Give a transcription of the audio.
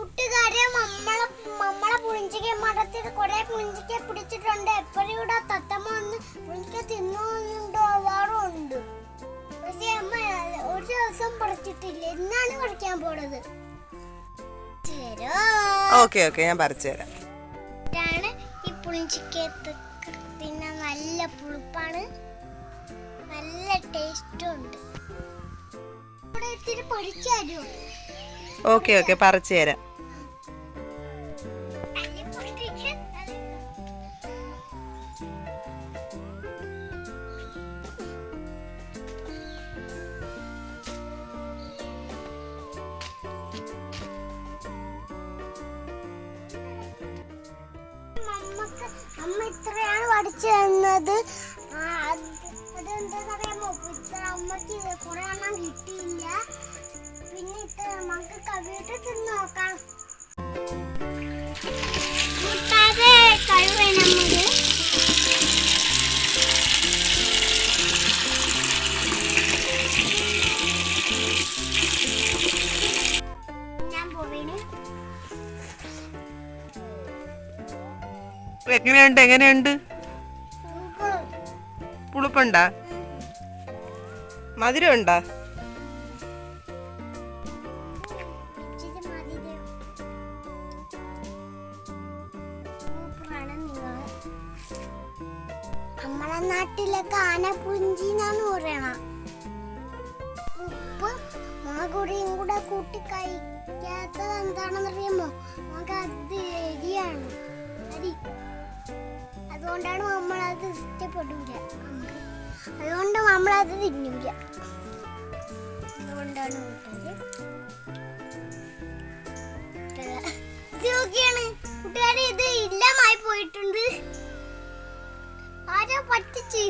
കൂട്ടുകാരെ നമ്മളെ നമ്മളെ പുളിഞ്ചിക്ക മഠത്തിൽ കുറെ പുളിഞ്ചിക്ക പിടിച്ചിട്ടുണ്ട്. എപ്പോഴും ഇവിടെ തത്തമ്മ വന്ന് പുളിഞ്ചിക്ക തിന്നുന്നുണ്ടോ ഉണ്ട് പക്ഷെ അമ്മ ഒരു ദിവസം പറിച്ചിട്ടില്ല. എന്നാണ് പറിക്കാൻ പോണത്? ഓക്കെ ഓക്കെ ഞാൻ പറിച്ചു തരാം ഇതാണ് ഈ പുളിഞ്ചിക്ക പിന്നെ നല്ല പുളിപ്പാണ്. നല്ല ടേസ്റ്റും ഉണ്ട് ഇവിടെ ഇത്തിരി പൊടിച്ചാലോ ഓക്കെ ഓക്കെ പറിച്ചു തരാം അമ്മ ഇത്രയാണ് പഠിച്ചു തന്നത്. അതെന്താണെന്നറിയാമോ ഇത്ര അമ്മയ്ക്ക് കുറെ എണ്ണം കിട്ടിയില്ല. പിന്നെ ഇത്ര നമുക്ക് തിന്ന് നോക്കാം. എങ്ങനെയുണ്ട് എങ്ങനെയുണ്ട്? പുളിപ്പുണ്ടാ? മധുരം. ഉണ്ടാ നമ്മളെ നാട്ടിലൊക്കെ ആനപ്പുഞ്ചി എന്നാണ് പറയണ. ഉപ്പ് മുളകുടിയും കൂടെ കൂട്ടി കഴിക്കാത്തത് എന്താണെന്നറിയാമോ? നമുക്ക് അത് എരിയാണ്. അതുകൊണ്ടാണ് നമ്മളത് ഇഷ്ടപ്പെടൂല. നമുക്ക് അതുകൊണ്ട് നമ്മളത് തിന്നൂല. അതുകൊണ്ടാണ് ഇത് കൂട്ടുകാരെ ഇത് ഇല്ലമായി പോയിട്ടുണ്ട്. ആരോ പറ്റിച്ച്?